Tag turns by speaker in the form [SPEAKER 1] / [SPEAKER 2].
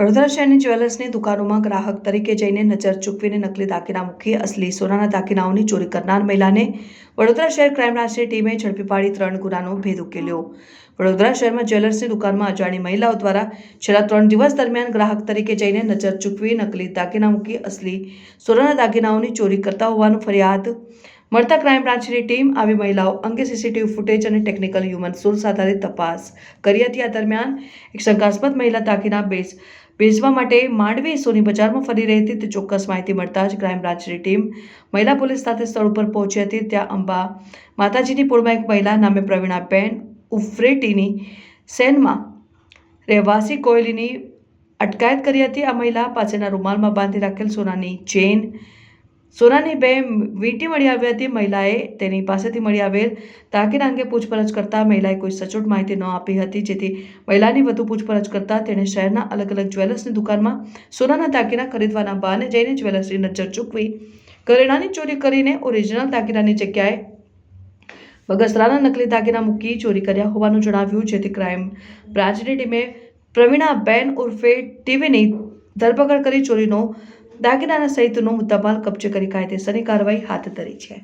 [SPEAKER 1] વડોદરા શહેરની જ્વેલર્સની દુકાનોમાં ગ્રાહક તરીકે જઈને નજર ચૂકવીને નકલી દાગીના મૂકી અસલી સોનાના દાગીનાઓની ચોરી કરનાર મહિલાને વડોદરા શહેર ક્રાઇમ બ્રાન્ચની ટીમે ઝડપી પાડી ત્રણ ગુનાનો ભેદ ઉકેલ્યો. વડોદરા શહેરમાં જ્વેલર્સની દુકાનમાં અજાણી મહિલાઓ દ્વારા છેલ્લા ત્રણ દિવસ દરમિયાન ગ્રાહક તરીકે જઈને નજર ચૂકવી નકલી દાગીના મૂકી અસલી સોનાના દાગીનાઓની ચોરી કરતા હોવાનું ફરિયાદ મળતા ક્રાઇમ બ્રાન્ચની ટીમ આવી મહિલાઓ અંગે સીસીટીવી ફૂટેજ અને ટેકનિકલ હ્યુમન સોર્સ આધારિત તપાસ કરી હતી. આ દરમિયાન એક શંકાસ્પદ મહિલા દાગીના બેસ બેચવા માટે માંડવી સોની બજારમાં ફરી રહી હતી. તે ચોક્કસ માહિતી મળતા જ ક્રાઇમ બ્રાન્ચની ટીમ મહિલા પોલીસ સાથે સ્થળ ઉપર પહોંચી હતી. ત્યાં અંબા માતાજીની પૂળમાં એક મહિલા નામે પ્રવીણાબેન ઉફ્રેટીની સેનમાં રહેવાસી કોયલીની અટકાયત કરી હતી. આ મહિલા પાસેના રૂમાલમાં બાંધી રાખેલ સોનાની ચેન સોનાની બે વીંટી મળી આવી હતી મહિલાએ તેની પાસેથી મળી આવેલ દાગીના અંગે પૂછપરછ કરતા મહિલાએ કોઈ સચોટ માહિતી ન આપી હતી, જેથી મહિલાની વધુ પૂછપરછ કરતા તેણે શહેરના અલગ અલગ જ્વેલર્સની દુકાનમાં સોનાના દાગીના ખરીદવાના બહાને જઈને જ્વેલર્સની નજર ચૂકવી, ઘરેણાની ચોરી કરીને ઓરિજિનલ દાગીનાની જગ્યાએ બગસરાના નકલી દાગીના મૂકી ચોરી કર્યા હોવાનું જણાવ્યું, જેથી ક્રાઇમ બ્રાન્ચની ટીમે પ્રવીણાબેન ઉર્ફે ટીવીની ધરપકડ કરી ચોરીનો દાગીનાના સહિતનો મુદ્દામાલ કબજે કરી કાયદેસરની કાર્યવાહી હાથ ધરી છે.